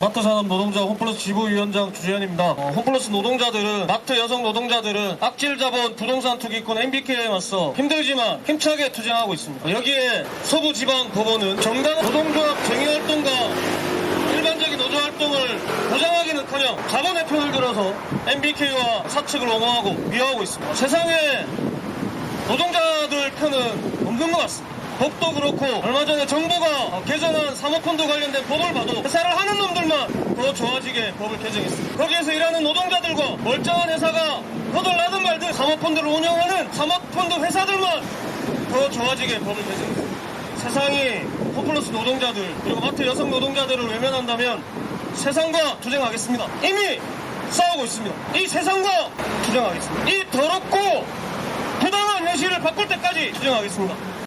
마트 산업 노동자 홈플러스 지부위원장 주재현입니다. 어, 홈플러스 노동자들은 마트 여성 노동자들은 악질 자본 부동산 투기꾼 MBK에 맞서 힘들지만 힘차게 투쟁하고 있습니다. 여기에 서부 지방 법원은 정당 노동조합 쟁의활동과 일반적인 노조 활동을 보장하기는커녕 자본의 편을 들어서 MBK와 사측을 옹호하고 미화하고 있습니다. 세상에 노동자들 편은 없는 것 같습니다. 법도 그렇고 얼마 전에 정부가 개정한 사모펀드 관련된 법을 봐도 회사를 놈들만 더 좋아지게 법을 개정했습니다. 거기에서 일하는 노동자들과 멀쩡한 회사가 거들 나든 말든 사모펀드를 운영하는 사모펀드 회사들만 더 좋아지게 법을 개정했습니다. 세상이 홈플러스 노동자들 그리고 마트 여성 노동자들을 외면한다면 세상과 투쟁하겠습니다. 이미 싸우고 있습니다. 이 세상과 투쟁하겠습니다. 이 더럽고 부당한 현실을 바꿀 때까지 투쟁하겠습니다.